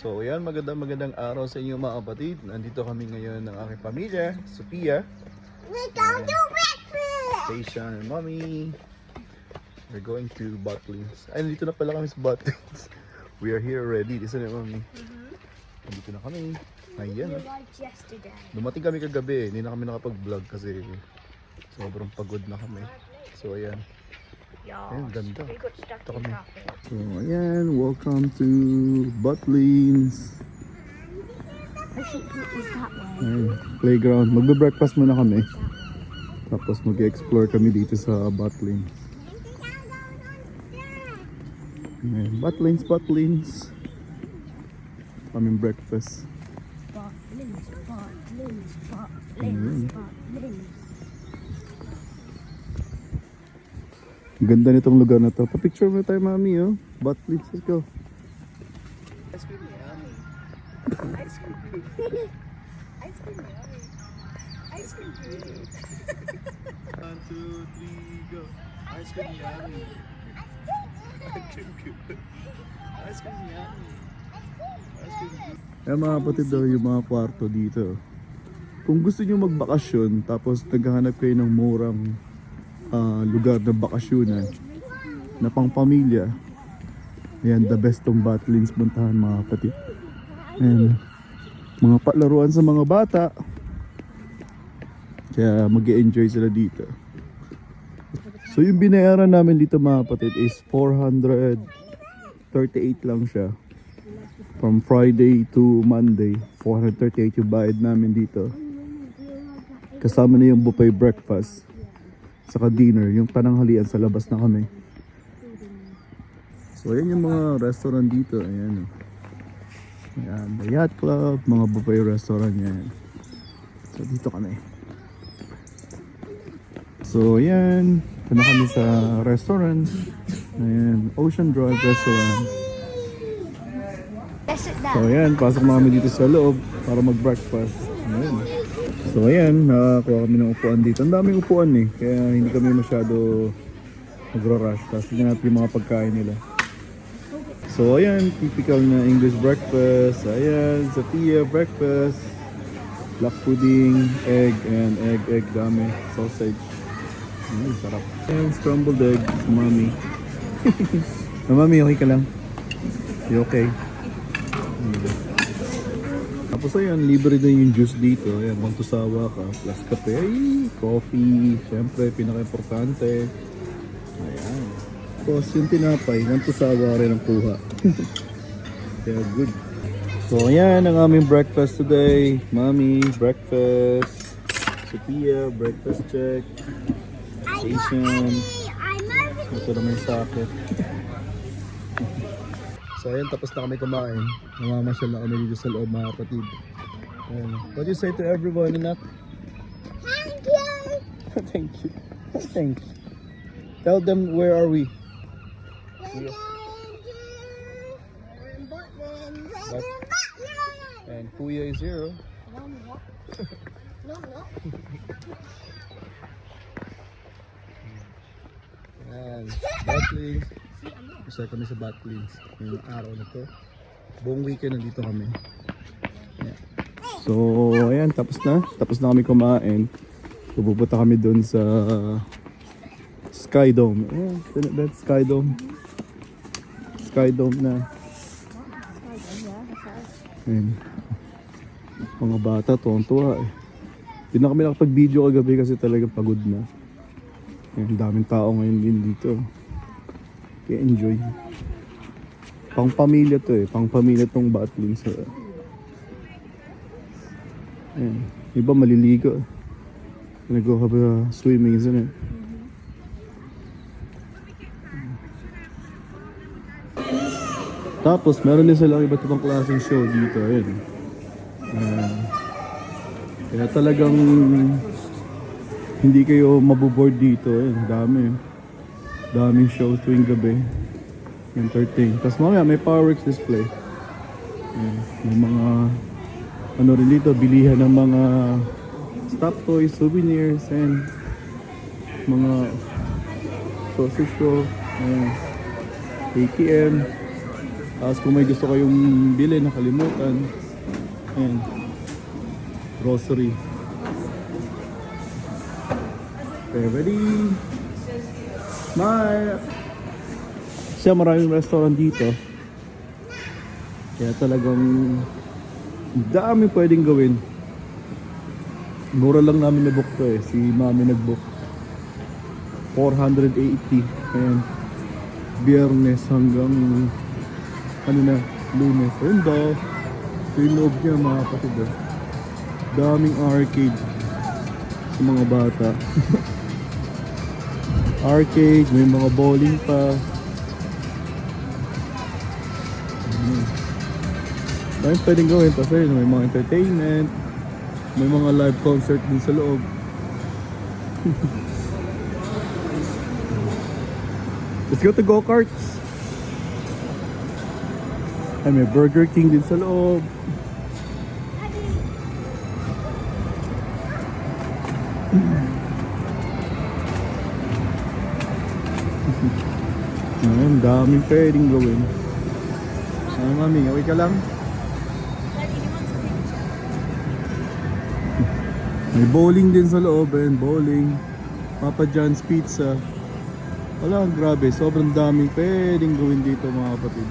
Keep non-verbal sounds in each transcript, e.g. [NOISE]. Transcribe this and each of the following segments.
So yan, magandang magandang araw sa inyo mga kapatid. Nandito kami ngayon ng aking pamilya, Sophia, We're going to breakfast. Station, and Mommy. We're going to Butlins. Ay, nandito na pala kami sa Butlins. We are here already. Listen na, Mommy. Nandito na kami. Ayan. ah. Dumating kami kagabi. Hindi na kami nakapag-vlog kasi sobrang pagod na kami. So ayan. Ayun, ganda. So ayan, welcome to Butlins. Ayun, playground. Magbe-breakfast muna kami. Tapos mag-explore kami dito sa Butlins. Ayun, Butlins, Butlins. Kaming breakfast. Butlins, Butlins. Butlins, Butlins. Ganda nitong lugar na to. Pa-picture mo tayo, mami, oh. Butlins, let's go. Ice cream. Ice cream yummy. Ice cream yummy. One, two, three, go. Ice cream yummy. Ice cream. Ice cream yummy. Ice cream. Eh mga kapatid daw yung mga kwarto dito. Kung gusto nyo magbakasyon tapos naghahanap kayo ng murang ah, lugar na bakasyonan na pang pamilya, ayan, the best tong Batlins puntahan mga kapatid. Ayan, mga palaruan sa mga bata. Kaya mag enjoy sila dito. So yung binayaran namin dito mga kapatid is 438 lang siya. From Friday to Monday, 438 yung bayad namin dito. Kasama na yung buffet breakfast. Saka dinner, yung pananghalian sa labas na kami. So ayan yung mga restaurant dito. Ayan. oh. Ayan, the Yacht Club, mga buffet restaurant yan. So dito kami. So ayan, ito na kami sa restaurant. Ayan, Ocean Drive Restaurant. So ayan, pasok na kami dito sa loob para mag-breakfast. Ayan. So ayan, nakakuha kami ng upuan dito. Ang daming upuan eh, kaya hindi kami masyado magra-rush. Tapos natin yung mga pagkain nila. So ayan, typical na English breakfast. Ayan, Sophia breakfast. Black pudding, egg, and egg, egg, dami, sausage. Ayan, sarap. Ayan, scrambled egg, mami. [LAUGHS] Mami, okay ka lang? You okay? Tapos ayan, libre din yung juice dito. Ayan, kung tusawa ka, plus kape, ay, coffee, syempre, pinaka-importante. Ayan. Tapos yung tinapay, kung tusawa rin ang kuha. [LAUGHS] Kaya good. So ayan ang aming breakfast today. Mami, breakfast. Sophia, breakfast check. I'm Ito naman yung sakit. So ayan, tapos na kami kumain. Namamasyal na kami dito sa loob mga kapatid. Ayan. What do you say to everyone, Anak? Thank you. [LAUGHS] Thank you. Thank you. Tell them where are we? We're. What? And Kuya is here. oh. No, no. [LAUGHS] No, no. Ayan. Isa kami sa Batlings. Ngayong araw na to. Buong weekend nandito kami. So, ayan. Tapos na. Tapos na kami kumain. Pupunta kami dun sa Sky Dome. Ayan. That, Sky Dome. Sky Dome na. Ayan. Mga bata, tuwang-tuwa eh. Hindi na kami nakapag-video kagabi kasi talagang pagod na. Ayan, daming tao ngayon din dito. Enjoy. Pang pamilya to eh. Pang pamilya tong battling sa... Ayan. Iba maliligo. Nag-go have a swimming, isn't it? Tapos, meron din silang iba't ibang klaseng show dito. Ayan. Ayan. Kaya talagang hindi kayo maboboard dito. Ayan, dami. Daming shows tuwing gabi. Entertain. Tapos mamaya may fireworks display. Ayan, may mga ano rin dito, bilihan ng mga stop toys, souvenirs, and mga sausage roll, ayan, ATM, Tapos kung may gusto kayong bili nakalimutan, ayan, grocery. Okay, ready? Smile! Siya maraming restaurant dito. Kaya talagang dami pwedeng gawin. Mura lang namin na-book to eh. Si mami nag-book. 480. Ayan. Biyernes hanggang ano na, lunes. Ayun daw. Ito yung loob niya mga kapatid. ah. Daming arcade sa mga bata. [LAUGHS] arcade, may mga bowling pa. Ayun. Dahil pwedeng gawin kasi may mga entertainment, may mga live concert din sa loob. [LAUGHS] Let's go to go-karts. Ay, may Burger King din sa loob. [LAUGHS] Ayun, daming pwedeng gawin. Ah, mami, okay ka lang? May bowling din sa loob, ayun, bowling. Papa John's Pizza. Wala, grabe, sobrang daming pwedeng gawin dito mga kapatid.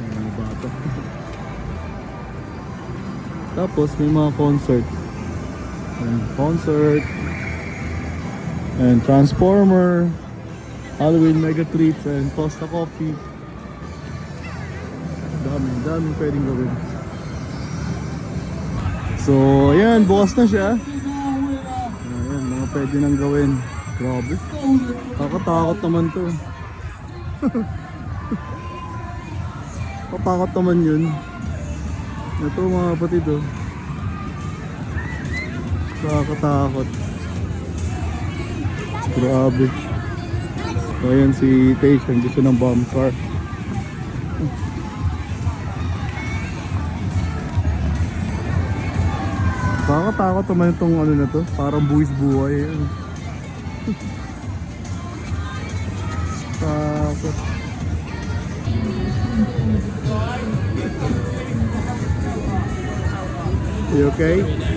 Ay, mga bata. [LAUGHS] Tapos may mga concert. Ayun, concert. And Transformer. Halloween Mega Treats and Costa Coffee. Dami, dami pwedeng gawin. So, ayan, bukas na siya. Ayan, mga pwede nang gawin. Grabe. Kakatakot naman to. [LAUGHS] Katakot naman yun. Ito mga kapatid oh. Kakatakot. Grabe. So ayan si Tage, ang gusto ng bomb car. Nakakatakot naman itong ano na to, parang buwis buhay. [LAUGHS] Takot. You okay?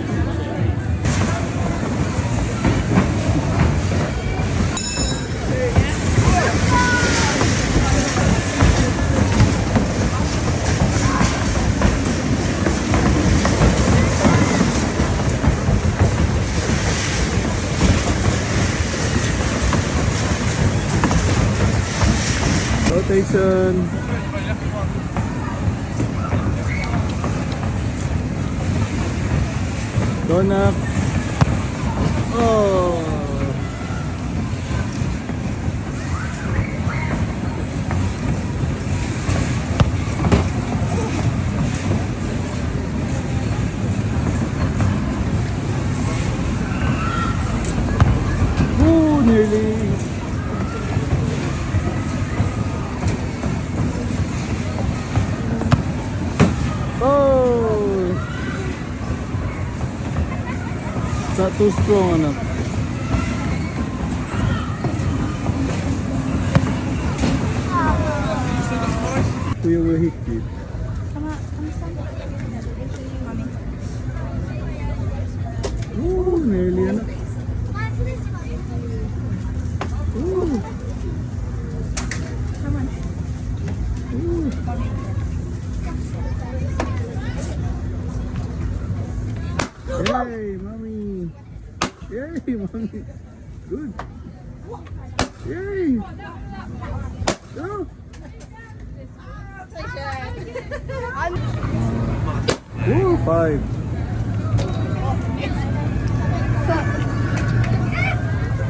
Rotation. Donut. Kustovan'ın. We will hit you. Ooh, nearly enough. Ooh. Ooh. Hey, mama. Yay, mommy. Good. Yay. Go. Ooh, five.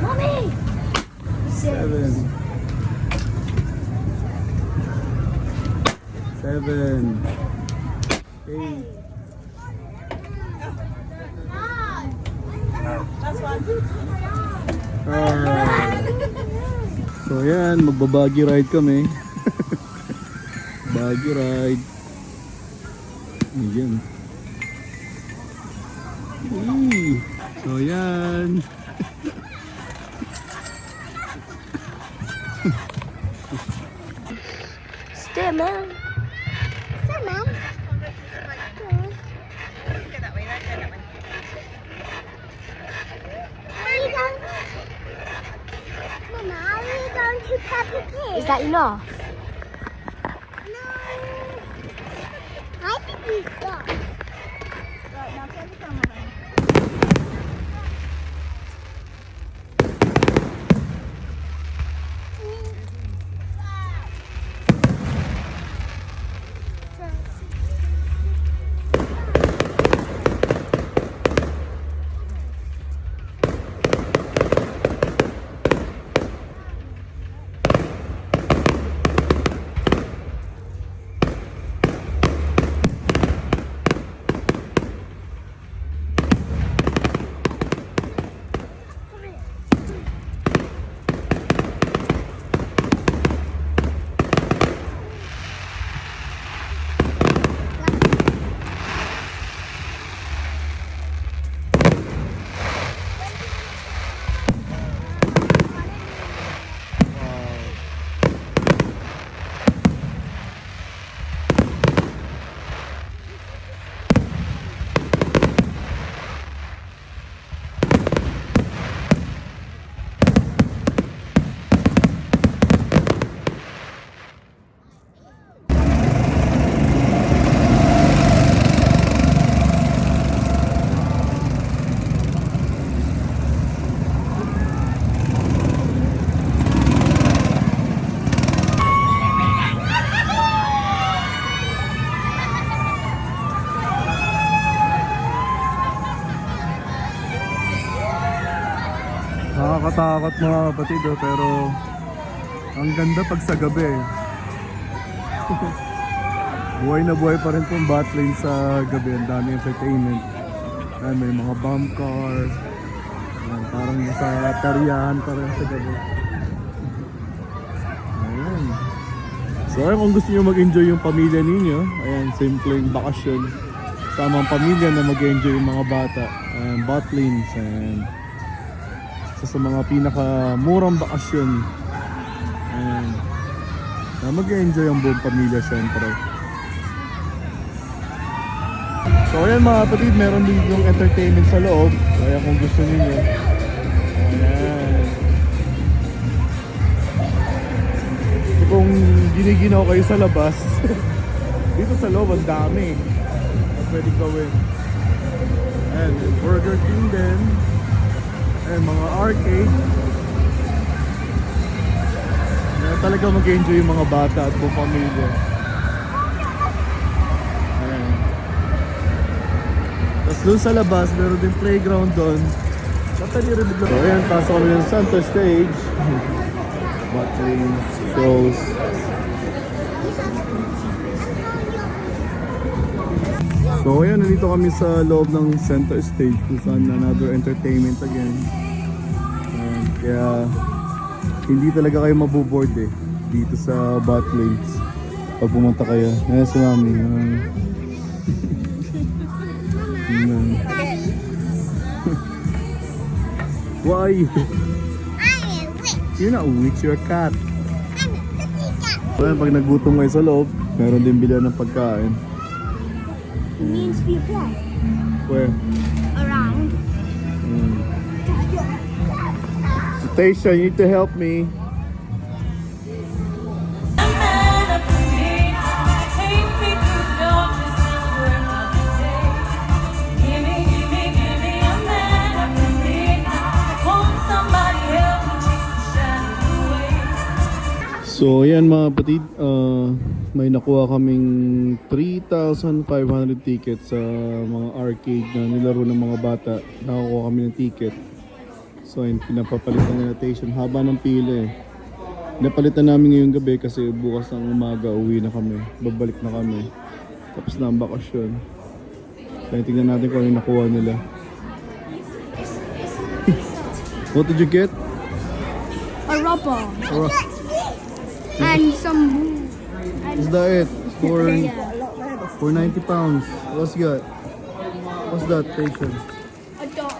Mommy! Seven. Seven. Eight. Alright. So yan, magbabagi ride kami. Bagi ride. Ayan. Eee. So yan. Stay, man. Peppa Pig. Is that enough? No. I think we've. Nakakatakot mga kapatid oh, pero ang ganda pag sa gabi. [LAUGHS] buhay na buhay pa rin tong bat sa gabi. Ang dami entertainment. Ayan, may mga bomb car. Ayan, parang nasa karyahan pa rin sa gabi. Ayan. So ayan, kung gusto nyo mag-enjoy yung pamilya ninyo, ayan, simpleng bakasyon. Sama ang pamilya na mag-enjoy yung mga bata. Ayan, lanes. Ayan isa sa mga pinakamurang bakasyon. Ayan. Na mag-enjoy ang buong pamilya syempre. So ayan mga kapatid, meron din yung entertainment sa loob. Kaya kung gusto niyo Ayan. So, kung giniginaw kayo sa labas, [LAUGHS] dito sa loob ang dami. Pwede gawin. Ayan, Burger King din. Ayan, mga arcade. Na talaga mag-enjoy yung mga bata at buong pamilya. Ayan. Tapos doon sa labas, meron din playground doon. So ayan, pasok kami ng center stage. [LAUGHS] Battling, shows. So ayan, nandito kami sa loob ng center stage kung saan another entertainment again. Kaya hindi talaga kayo maboboard eh dito sa bot lanes pag pumunta kayo. Ayan si mami. Ayan. Why? You're not a witch, you're a cat. So ayan, pag nagutom kayo sa loob, meron din bilihan ng pagkain. It means we walk Where? Tasha, you need to help me. So ayan mga kapatid, ah, may nakuha kaming 3,500 tickets sa mga arcade na nilaro ng mga bata. Nakakuha kami ng ticket. So ayun, pinapapalitan na natation. Haba ng pila eh. Napalitan namin ngayong gabi kasi bukas ng umaga uwi na kami. Babalik na kami. Tapos na ang bakasyon. Kaya tingnan natin kung ano yung nakuha nila. What did you get? A rubber Or, and some wood. is that it? For, for 90 pounds. What's that? What's that, Tasha? A dog.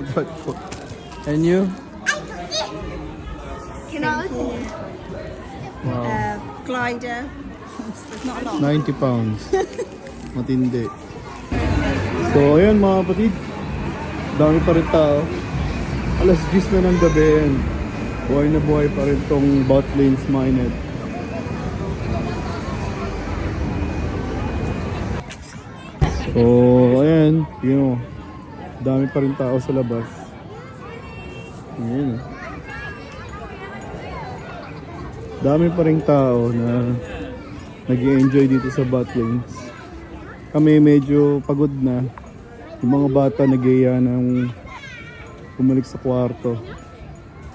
What's that? And you? Can I open it? Wow. Uh, glider. Not a lot. 90 pounds. [LAUGHS] Matindi. So, ayan mga kapatid. Dami pa rin tao. Alas 10 na ng gabi yan. Buhay na buhay pa rin tong Botlins Minet. So, ayan, yun know, dami pa rin tao sa labas. Ayan. Dami pa rin tao na nag enjoy dito sa Botlins. Kami medyo pagod na. Yung mga bata nag ng bumalik sa kwarto.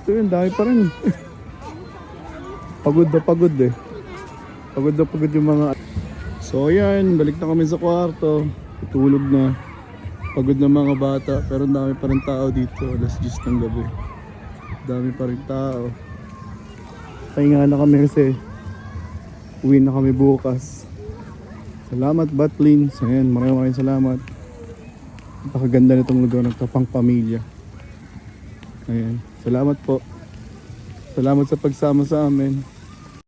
Ito yun, dami pa rin. [LAUGHS] pagod na pagod eh. Pagod na pagod yung mga... So ayan, balik na kami sa kwarto. Tutulog na. Pagod na mga bata, pero dami pa rin tao dito. Alas 10 ng gabi. Dami pa rin tao. Pahinga na kami kasi uwi na kami bukas. Salamat Batlins. Ayan, maraming maraming salamat. Napakaganda nitong lugar ng Kapang Pamilya. Ayan. Salamat po. Salamat sa pagsama sa amin.